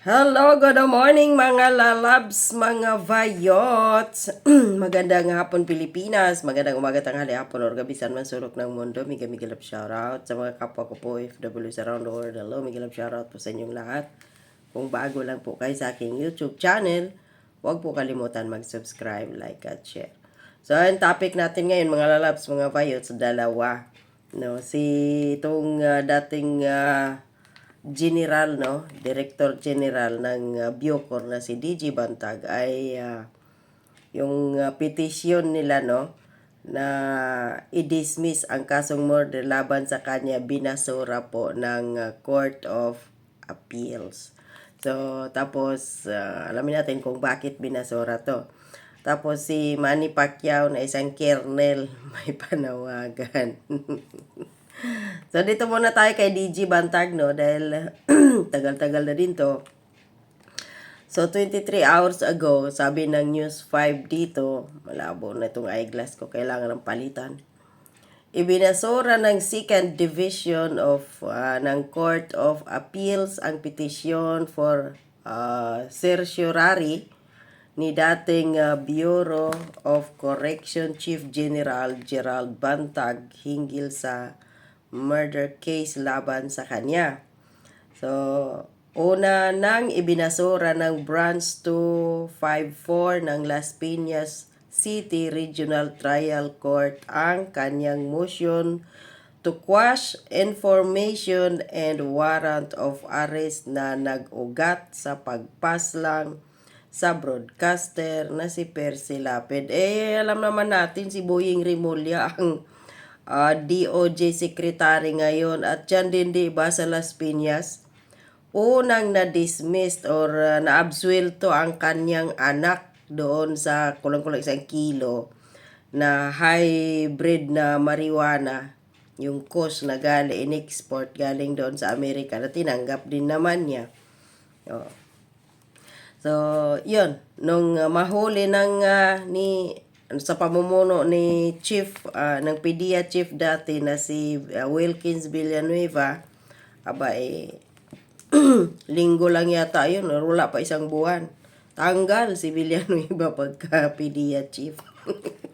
Hello, good morning mga lalabs, mga vayots. Magandang hapon Pilipinas, magandang umaga tanghali hapon or gabi man sulok ng mundo. Mega mega love shoutout sa mga kapwa ko po FWs around the world. Hello, mega love shoutout po sa inyong lahat. Kung bago lang po kayo sa aking YouTube channel, huwag po kalimutan mag-subscribe, like at share. So, ang topic natin ngayon mga lalabs, mga vayots, dalawa. No, si itong ah, dating ah, General, no? Director General ng uh, Biocor na si DG Bantag ay ah, yung uh, petition nila, no? Na i-dismiss ang kasong murder laban sa kanya binasura po ng uh, Court of Appeals. So, tapos, uh, alamin natin kung bakit binasura to. Tapos si Manny Pacquiao na isang kernel may panawagan. So, dito muna tayo kay DG Bantag, no? Dahil tagal-tagal na din to. So, 23 hours ago, sabi ng News 5 dito, malabo na itong eyeglass ko, kailangan ng palitan. Ibinasura ng Second Division of ah, ng Court of Appeals ang petisyon for uh, certiorari ni dating ah, Bureau of Correction Chief General Gerald Bantag hinggil sa murder case laban sa kanya. So, una nang ibinasura ng Branch 254 ng Las Piñas City Regional Trial Court ang kanyang motion to quash information and warrant of arrest na nag-ugat sa pagpaslang sa broadcaster na si Percy Lapid. Eh, alam naman natin si Boying Rimulya ang ah, DOJ Secretary ngayon at dyan din di ba sa Las Piñas unang na-dismissed or uh, na-absuelto ang kanyang anak doon sa kulang-kulang isang kilo na hybrid na marijuana yung cost na galing in-export galing doon sa Amerika na tinanggap din naman niya. Oh. So, yun. Nung uh, mahuli ng uh, ni sa pamumuno ni Chief uh, ng PDEA Chief dati na si uh, Wilkins Villanueva, aba eh, linggo lang yata yun, wala pa isang buwan. Tanggal si Villanueva pagka PDEA Chief.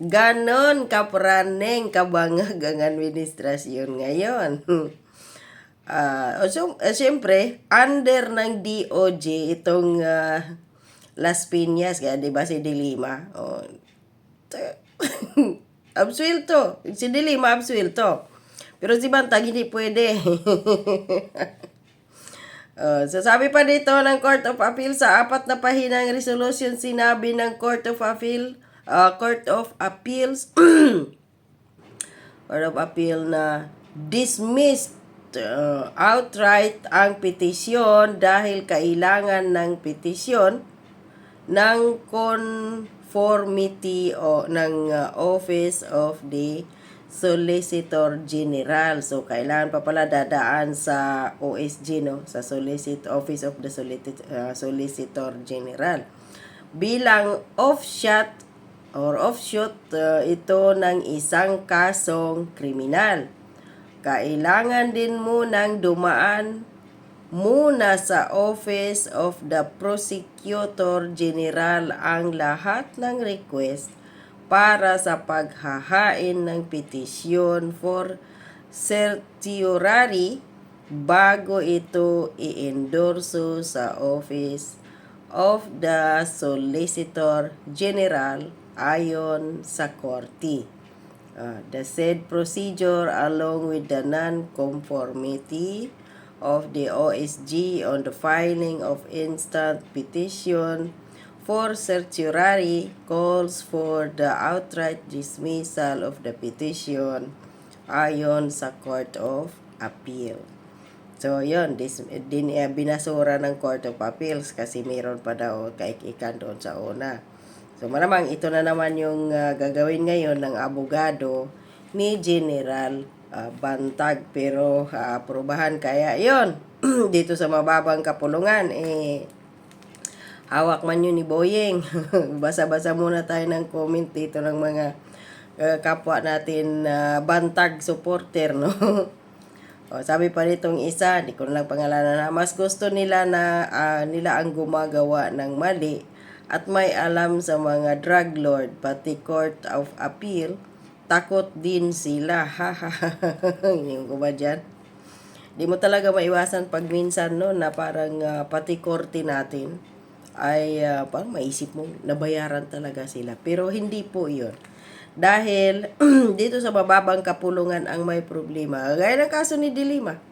Ganon kapraneng kabangag ang administrasyon ngayon. Uh, so, uh, siyempre, under ng DOJ itong ah, Las Piñas, kaya di ba si Dilima? Oh, absuelto. Si Dilima absuelto. Pero si Bantag hindi pwede. Uh, so sabi pa dito ng Court of Appeal sa apat na pahinang resolution sinabi ng Court of Appeal uh, Court of Appeals Court of Appeal na dismissed uh, outright ang petisyon dahil kailangan ng petisyon ng conformity o ng uh, Office of the Solicitor General. So, kailangan pa pala dadaan sa OSG, no? Sa Solicit Office of the Solici- uh, Solicitor General. Bilang offshot or offshoot uh, ito ng isang kasong kriminal. Kailangan din munang dumaan muna sa Office of the Prosecutor General ang lahat ng request para sa paghahain ng petisyon for certiorari bago ito i-endorso sa Office of the Solicitor General ayon sa korte. Uh, the said procedure along with the non-conformity of the OSG on the filing of instant petition for certiorari calls for the outright dismissal of the petition ayon sa Court of Appeal. So, yun, dis, din, eh, binasura ng Court of Appeals kasi mayroon pa daw kaikikan doon sa una. So, malamang ito na naman yung uh, gagawin ngayon ng abogado ni General uh, Bantag. Pero, uh, aprobahan kaya yon dito sa mababang kapulungan, eh, hawak man yun ni Boyeng. Basa-basa muna tayo ng comment dito ng mga uh, kapwa natin uh, Bantag supporter, no? O, sabi pa nitong isa, di ko lang pangalanan na, mas gusto nila na ah, nila ang gumagawa ng mali at may alam sa mga drug lord, pati court of appeal, takot din sila. Ha ha ha. Ko ba dyan? Di mo talaga maiwasan pag minsan no, na parang ah, pati korte natin ay ah, parang maisip mo, nabayaran talaga sila. Pero hindi po yun. Dahil dito sa mababang kapulungan ang may problema. Gaya ng kaso ni Dilima.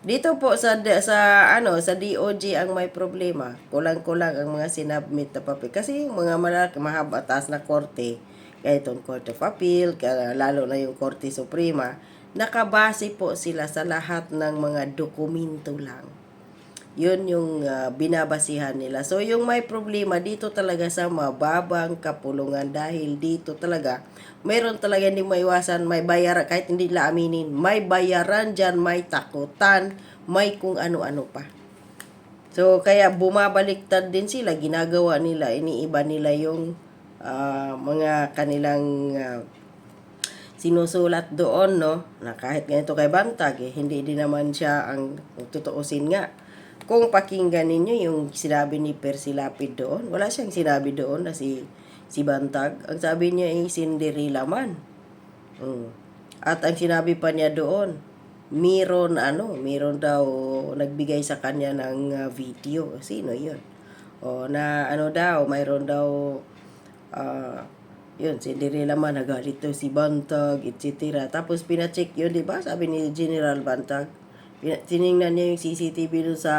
Dito po sa sa ano sa DOJ ang may problema. Kulang-kulang ang mga sinabmit na papel kasi yung mga malaki mahabatas na korte, kaya itong Court of Appeal, lalo na yung Korte Suprema, nakabase po sila sa lahat ng mga dokumento lang. Yun yung ah, binabasihan nila. So, yung may problema dito talaga sa mababang kapulungan dahil dito talaga, mayroon talaga hindi maiwasan, may bayaran, kahit hindi nila aminin, may bayaran dyan, may takutan, may kung ano-ano pa. So, kaya bumabaliktad din sila, ginagawa nila, iniiba nila yung ah, mga kanilang ah, sinusulat doon, no, na kahit ganito kay Bantag, eh, hindi din naman siya ang tutuusin nga. Kung pakinggan ninyo yung sinabi ni Percy Lapid doon, wala siyang sinabi doon na si, si Bantag. Ang sabi niya ay Cinderella man. Mm. At ang sinabi pa niya doon, Miron ano, Miron daw nagbigay sa kanya ng ah, video. Sino 'yun? O na ano daw, mayroon daw ah yun, Cinderella man nagalit daw si Bantag, etc. Tapos pina-check yun, di ba? Sabi ni General Bantag. Tiningnan niya yung CCTV doon sa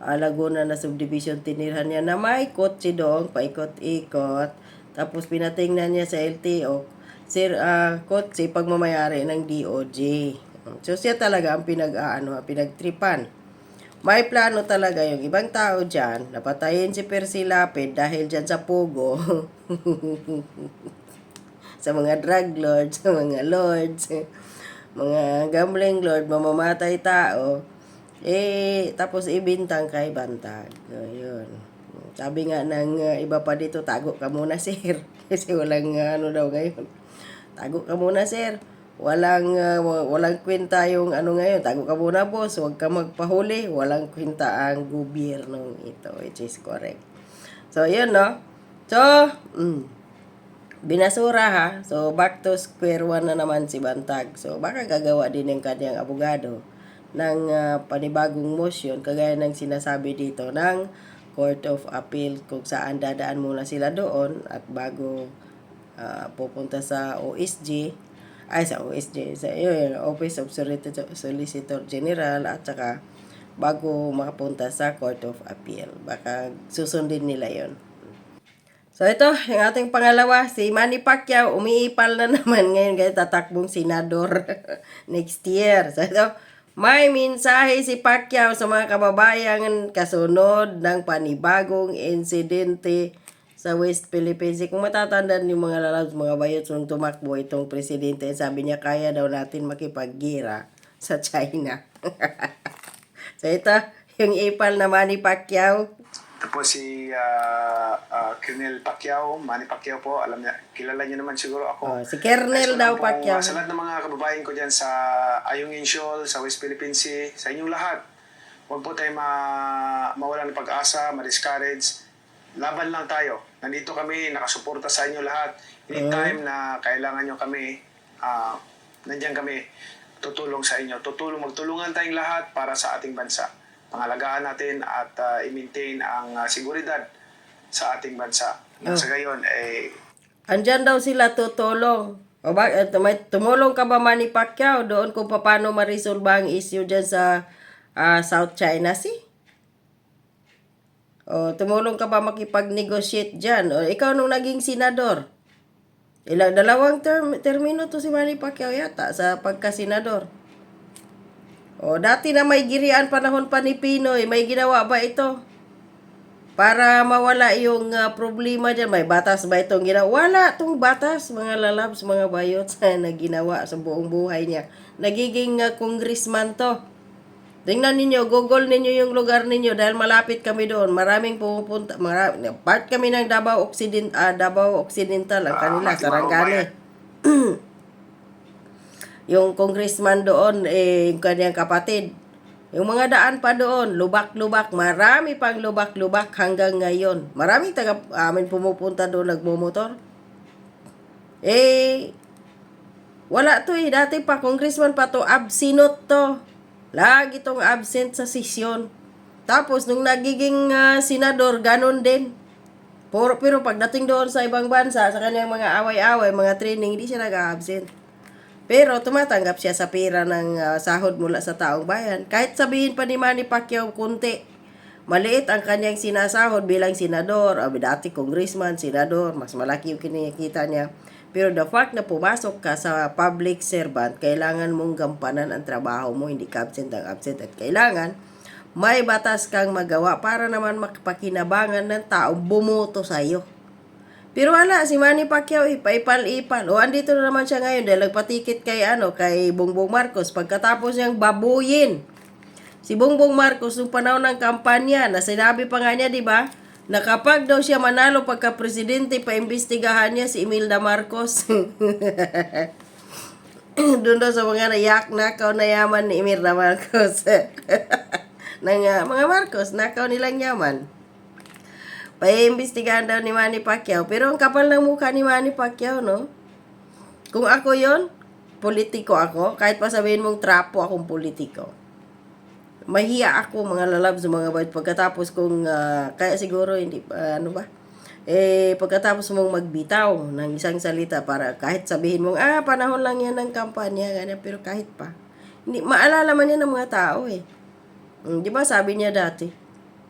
ah, Laguna na subdivision. Tinirhan niya na may kotse doon, paikot-ikot. Tapos pinatingnan niya sa LTO, Sir, ah, kotse pagmamayari ng DOJ. So siya talaga ang pinag-aano, pinagtripan. May plano talaga yung ibang tao dyan, napatayin si Percy Lapid dahil dyan sa Pugo. sa mga drug lords, sa mga lords, mga gambling lord, mamamatay tao. Eh, tapos ibintang kay Bantag. So, yun. Sabi nga ng uh, iba pa dito, tago ka muna, sir. Kasi walang uh, ano daw ngayon. Tago ka muna, sir. Walang uh, wa- walang kwenta yung ano ngayon. Tago ka muna, boss. Huwag ka magpahuli. Walang kwenta ang gobyernong ito, which is correct. So, yun, no? So, mm, binasura ha. So, back to square one na naman si Bantag. So, baka gagawa din ng kanyang abogado ng ah, panibagong motion, kagaya ng sinasabi dito ng Court of Appeal kung saan dadaan muna sila doon at bago ah, pupunta sa OSG, ay sa OSG, sa yun, Office of Solicitor, General at saka bago makapunta sa Court of Appeal. Baka susundin nila yon. So ito, yung ating pangalawa, si Manny Pacquiao, umiipal na naman ngayon kaya tatakbong senador next year. So ito, may mensahe si Pacquiao sa mga kababayan kasunod ng panibagong insidente sa West Philippines. Kung matatandaan yung mga lalabs, mga bayot nung tumakbo itong presidente, sabi niya kaya daw natin makipaggira sa China. so ito, yung ipal na Manny Pacquiao, Ito po si uh, uh, Colonel Pacquiao, Manny Pacquiao po. Alam niya, kilala niyo naman siguro Oh, ako. si Kernel Nais ko daw Pacquiao. Sa lahat ng mga kababayan ko dyan sa Ayungin Shoal, sa West Philippine Sea, sa inyong lahat. Huwag po tayo ma mawala ng pag-asa, ma-discourage. Laban lang tayo. Nandito kami, nakasuporta sa inyo lahat. Anytime na kailangan nyo kami, ah, nandiyan kami tutulong sa inyo. Tutulong, magtulungan tayong lahat para sa ating bansa. Pangalagaan natin at ah, i-maintain ang ah, seguridad sa ating bansa. Nang sa gayon, eh, Andyan daw sila tutulong. O ba, eh, tumulong ka ba Manny Pacquiao doon kung paano ma-resolve ang issue dyan sa ah, South China Sea? O tumulong ka ba makipag-negotiate dyan? O ikaw nung naging senador? Ilang dalawang term, termino to si Manny Pacquiao yata sa pagka-senador. O dati na may girian panahon pa ni Pinoy, may ginawa ba ito? Para mawala yung ah, problema dyan, may batas ba itong ginawa? Wala itong batas, mga lalabs, mga bayot na ginawa sa buong buhay niya. Nagiging ah, congressman to. Tingnan ninyo, google ninyo yung lugar ninyo dahil malapit kami doon. Maraming pumupunta, marami, part kami ng Davao Occident, ah, Davao Occidental, ang Ah, kanila, ating Sarangani. yung congressman doon, eh, yung kanyang kapatid. Yung mga daan pa doon, lubak-lubak, marami pang lubak-lubak hanggang ngayon. Maraming taga amin pumupunta doon nagmumotor. Eh, wala to eh. Dati pa, congressman pa to, absinot to. Lagi tong absent sa sesyon. Tapos, nung nagiging ah, senador, ganun din. Puro, pero pagdating doon sa ibang bansa, sa kanyang mga away-away, mga training, hindi siya nag-absent. Pero tumatanggap siya sa pera ng ah, sahod mula sa taong bayan. Kahit sabihin pa ni Manny Pacquiao kunti, maliit ang kanyang sinasahod bilang senador, o dati congressman, senador, mas malaki yung kinikita niya. Pero the fact na pumasok ka sa public servant, kailangan mong gampanan ang trabaho mo, hindi ka absent ang absent. At kailangan, may batas kang magawa para naman makapakinabangan ng taong bumoto sa iyo. Pero wala, si Manny Pacquiao, ipaipal-ipal. O, andito na naman siya ngayon dahil nagpatikit kay, ano, kay Bongbong Marcos. Pagkatapos niyang babuyin si Bongbong Marcos nung panahon ng kampanya, na sinabi pa nga niya, di ba, na kapag daw siya manalo pagka-presidente, paimbestigahan niya si Imelda Marcos. Doon daw sa mga nayak nakaw na yaman ni Imelda Marcos. ng ah, mga Marcos, nakaw nilang yaman. Paimbestigahan daw ni Manny Pacquiao. Pero ang kapal ng mukha ni Manny Pacquiao, no? Kung ako yon politiko ako, kahit pa sabihin mong trapo akong politiko. Mahiya ako mga lalabs mga bad pagkatapos kung ah, kaya siguro hindi ah, ano ba? Eh pagkatapos mong magbitaw ng isang salita para kahit sabihin mong ah panahon lang yan ng kampanya ganyan pero kahit pa hindi maalala man yan ng mga tao eh. Mm, Di ba sabi niya dati,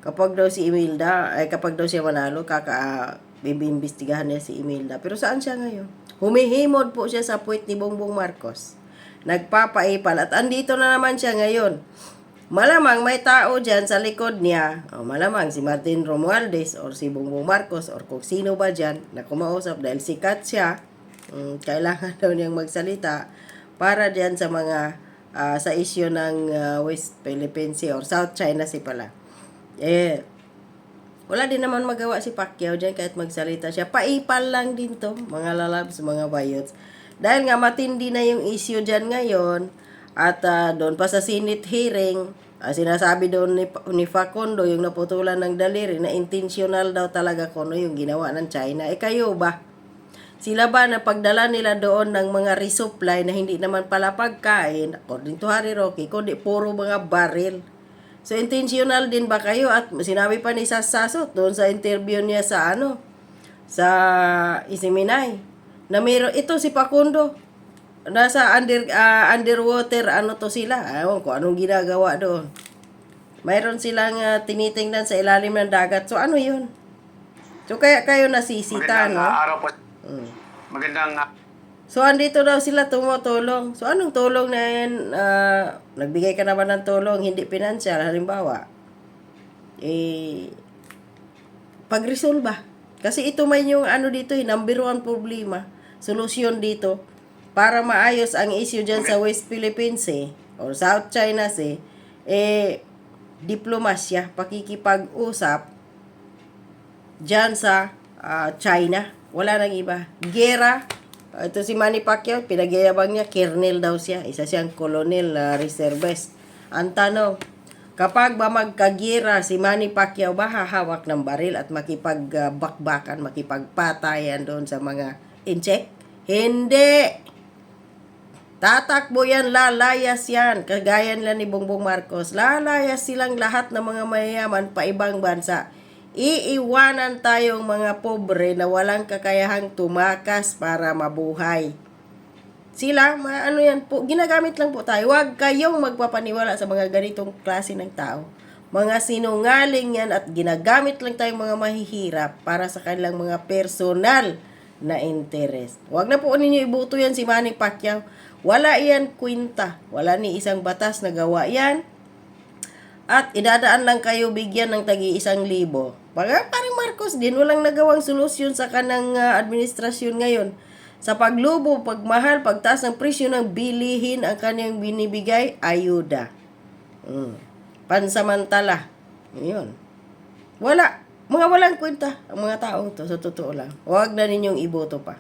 kapag daw si Imelda, ay kapag daw siya manalo, kaka uh, bibimbestigahan niya si Imelda. Pero saan siya ngayon? Humihimod po siya sa puwit ni Bongbong Marcos. Nagpapaipal. At andito na naman siya ngayon. Malamang may tao dyan sa likod niya, o malamang si Martin Romualdez or si Bongbong Marcos or kung sino ba dyan na kumausap dahil sikat siya, mm, kailangan daw niyang magsalita para dyan sa mga ah, sa issue ng ah, West Philippine Sea or South China Sea pala. Eh, wala din naman magawa si Pacquiao dyan kahit magsalita siya. Paipal lang din to, mga lalabs, mga bayots. Dahil nga matindi na yung issue dyan ngayon, at ah, doon pa sa Senate hearing, ah, sinasabi doon ni, ni Facundo, yung naputulan ng daliri, na intentional daw talaga kuno yung ginawa ng China. Eh kayo ba? Sila ba na pagdala nila doon ng mga resupply na hindi naman pala pagkain, according to Harry Roque, kundi puro mga baril. So, intentional din ba kayo? At sinabi pa ni Sasasot doon sa interview niya sa ano, sa Isiminay, na mayroon, ito si Pakundo, nasa under, ah, underwater, ano to sila, ayaw ko anong ginagawa doon. Mayroon silang ah, tinitingnan sa ilalim ng dagat. So, ano yun? So, kaya kayo nasisita, Magandang no? ah, araw po. Mm. Magandang So, andito daw sila tumutulong. So, anong tulong na yan? Ah, nagbigay ka naman ng tulong, hindi pinansyal. Halimbawa, eh, pag-resolve Kasi ito man yung ano dito, eh, number one problema, solusyon dito, para maayos ang issue dyan sa West Philippine Sea or South China Sea, eh, diplomasya, pakikipag-usap dyan sa ah, China. Wala nang iba. Gera, ito si Manny Pacquiao, pinagyayabang niya, kernel daw siya. Isa siyang colonel na reservist. Ang tanong, kapag ba magkagira si Manny Pacquiao ba hahawak ng baril at makipagbakbakan, makipagpatayan doon sa mga incheck? Hindi! Tatakbo yan, lalayas yan. Kagaya nila ni Bongbong Marcos. Lalayas silang lahat ng mga mayayaman pa ibang bansa. Iiwanan tayong mga pobre na walang kakayahang tumakas para mabuhay. Sila, mga ano yan po, ginagamit lang po tayo. Huwag kayong magpapaniwala sa mga ganitong klase ng tao. Mga sinungaling yan at ginagamit lang tayong mga mahihirap para sa kanilang mga personal na interest. Huwag na po ninyo ibuto yan si Manny Pacquiao. Wala yan kwinta. Wala ni isang batas na gawa yan. At idadaan lang kayo bigyan ng tagi isang libo. Parang, parang Marcos din, walang nagawang solusyon sa kanang ah, administrasyon ngayon. Sa paglubo, pagmahal, pagtaas ng presyo ng bilihin ang kanyang binibigay, ayuda. Mm. Pansamantala. Yun. Wala. Mga walang kwenta ang mga taong to, sa totoo lang. Huwag na ninyong iboto pa.